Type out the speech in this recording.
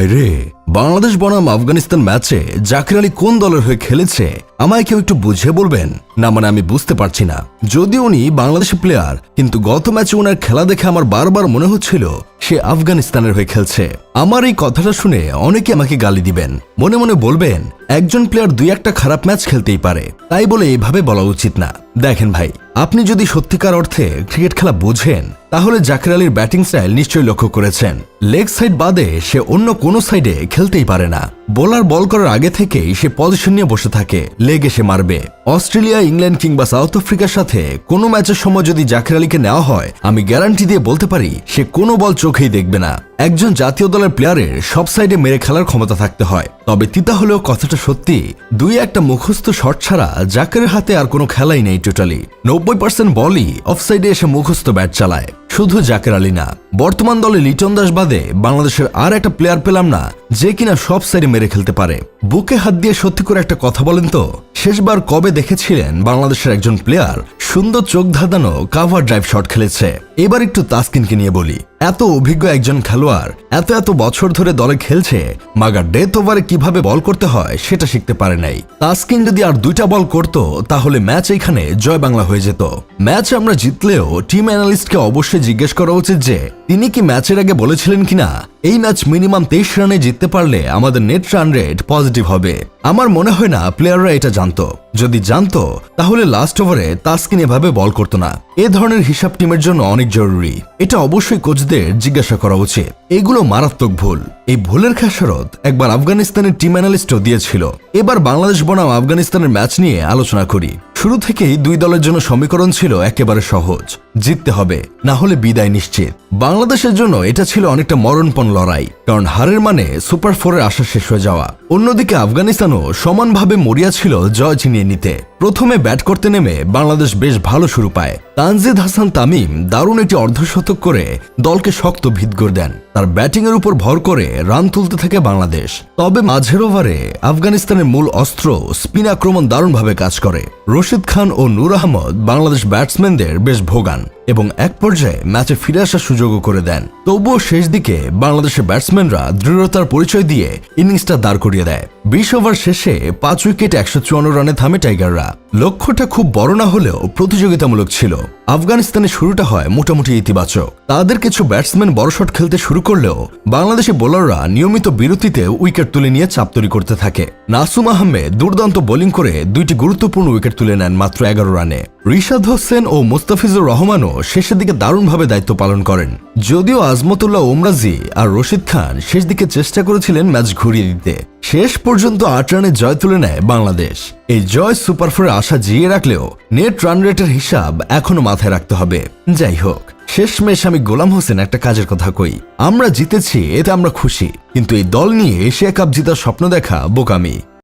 ভাই রে বাংলাদেশ বনাম আফগানিস্তান ম্যাচে জাকির আলী কোন দলের হয়ে খেলেছে, আমায় কেউ একটু বুঝিয়ে বলবেন? না মানে আমি বুঝতে পারছি না। যদিও উনি বাংলাদেশি প্লেয়ার কিন্তু গত ম্যাচে ওনার খেলা দেখে আমার বারবার মনে হচ্ছিল সে আফগানিস্তানের হয়ে খেলছে। আমার এই কথাটা শুনে অনেকে আমাকে গালি দিবেন। মনে মনে বলবেন, একজন প্লেয়ার দুই একটা খারাপ ম্যাচ খেলতেই পারে। তাই বলে এভাবে বলা উচিত না। দেখেন ভাই আপনি যদি সত্যিকার অর্থে ক্রিকেট খেলা বোঝেন, তাহলে জাকির আলীর ব্যাটিং স্টাইল নিশ্চয়ই লক্ষ্য করেছেন। লেগ সাইড বাদে সে অন্য কোনো সাইডে খেলতেই পারে না। বোলার বল করার আগে থেকেই সে পজিশন নিয়ে বসে থাকে, লেগ এসে মারবে। অস্ট্রেলিয়া, ইংল্যান্ড কিংবা সাউথ আফ্রিকার সাথে কোনো ম্যাচের সময় যদি জাকির আলীকে নেওয়া হয়, আমি গ্যারান্টি দিয়ে বলতে পারি, সে কোনো বল চোখেই দেখবে না। একজন জাতীয় দলের প্লেয়ারের সব সাইডে মেরে খেলার ক্ষমতা থাকতে হয়। তবে তিতা হলেও কথাটা সত্যি, দুই একটা মুখস্থ শট ছাড়া জাকের হাতে আর কোনো খেলাই নেই টোটালি। নব্বই পার্সেন্ট বলই অফসাইডে এসে মুখস্থ ব্যাট চালায়। শুধু জাকের আলী না, বর্তমান দলে লিটন দাস বাদে বাংলাদেশের আর একটা প্লেয়ার পেলাম না, যে কিনা সব সাইডে মেরে খেলতে পারে। বুকে হাত দিয়ে সত্যি করে একটা কথা বলেন তো, শেষবার কবে দেখেছিলেন বাংলাদেশের একজন প্লেয়ার সুন্দর চোখ ধাঁধানো কাভার ড্রাইভ শট খেলেছে? এবার একটু তাসকিনকে নিয়ে বলি। এত অভিজ্ঞ একজন খেলোয়াড়, এত এত বছর ধরে দলে খেলছে, মাগার ডেথ ওভারে কীভাবে বল করতে হয় সেটা শিখতে পারে নাই। তাসকিন যদি আর দুইটা বল করত, তাহলে ম্যাচ এখানে জয় বাংলা হয়ে যেত। ম্যাচ আমরা জিতলেও টিম অ্যানালিস্টকে অবশ্যই জিজ্ঞেস করা উচিত যে, তিনি কি ম্যাচের আগে বলেছিলেন কিনা? এই ম্যাচ মিনিমাম তেইশ রানে জিততে পারলে আমাদের নেট রান রেট পজিটিভ হবে। আমার মনে হয় না প্লেয়াররা এটা জানতো। যদি জানতো, তাহলে লাস্ট ওভারে তাসকিন এভাবে বল করতো না। এ ধরনের হিসাব টিমের জন্য অনেক জরুরি। এটা অবশ্যই কোচদের জিজ্ঞাসা করা উচিত। এগুলো মারাত্মক ভুল। এই ভুলের খেসারত একবার আফগানিস্তানের টিম অ্যানালিস্টও দিয়েছিল। এবার বাংলাদেশ বনাম আফগানিস্তানের ম্যাচ নিয়ে আলোচনা করি। শুরু থেকেই দুই দলের জন্য সমীকরণ ছিল একেবারে সহজ। জিততে হবে, না হলে বিদায় নিশ্চিত। বাংলাদেশের জন্য এটা ছিল অনেকটা মরণপণ লড়াই, কারণ হারের মানে সুপার ফোরের আশা শেষ হয়ে যাওয়া। অন্যদিকে আফগানিস্তানও সমানভাবে মরিয়া ছিল জয় ছিনিয়ে নিতে। প্রথমে ব্যাট করতে নেমে বাংলাদেশ বেশ ভালো শুরু পায়। তানজিদ হাসান তামিম দারুণ একটি অর্ধশতক করে দলকে শক্ত ভিত করে দেন। তার ব্যাটিংয়ের উপর ভর করে রান তুলতে থাকে বাংলাদেশ। তবে মাঝের ওভারে আফগানিস্তানের মূল অস্ত্র স্পিন আক্রমণ দারুণভাবে কাজ করে। রশিদ খান ও নূর আহমদ বাংলাদেশ ব্যাটসম্যানদের বেশ ভোগান। এবং এক পর্যায়ে ম্যাচে ফিরে আসার সুযোগও করে দেন। তবুও শেষ দিকে বাংলাদেশের ব্যাটসম্যানরা দৃঢ়তার পরিচয় দিয়ে ইনিংসটা দাঁড় করিয়ে দেয়। বিশ ওভার শেষে পাঁচ উইকেট একশো চুয়ান্ন রানে থামে টাইগাররা। লক্ষ্যটা খুব বড় না হলেও প্রতিযোগিতামূলক ছিল। আফগানিস্তানের শুরুটা হয় মোটামুটি ইতিবাচক। তাদের কিছু ব্যাটসম্যান বড় শট খেলতে শুরু করলেও বাংলাদেশি বোলাররা নিয়মিত বিরতিতে উইকেট তুলে নিয়ে চাপ তৈরি করতে থাকে। নাসুম আহমেদ দুর্দান্ত বোলিং করে দুইটি গুরুত্বপূর্ণ উইকেট তুলে নেন মাত্র এগারো রানে। রিশাদ হোসেন ও মুস্তাফিজুর রহমানও শেষের দিকে দারুণভাবে দায়িত্ব পালন করেন। যদিও আজমতুল্লাহ ওমরাজি আর রশিদ খান শেষ দিকে চেষ্টা করেছিলেন ম্যাচ ঘুরিয়ে দিতে। শেষ পর্যন্ত আট রানে জয় তুলে নেয় বাংলাদেশ। এই জয় সুপার ফোরে আশা জিয়ে রাখলেও নেট রান রেটের হিসাব এখনও মাথায় রাখতে হবে। যাই হোক, শেষমেশ আমি গোলাম হোসেন একটা কাজের কথা কই। আমরা জিতেছি, এতে আমরা খুশি। কিন্তু এই দল নিয়ে এশিয়া কাপ জেতার স্বপ্ন দেখা বোকামি।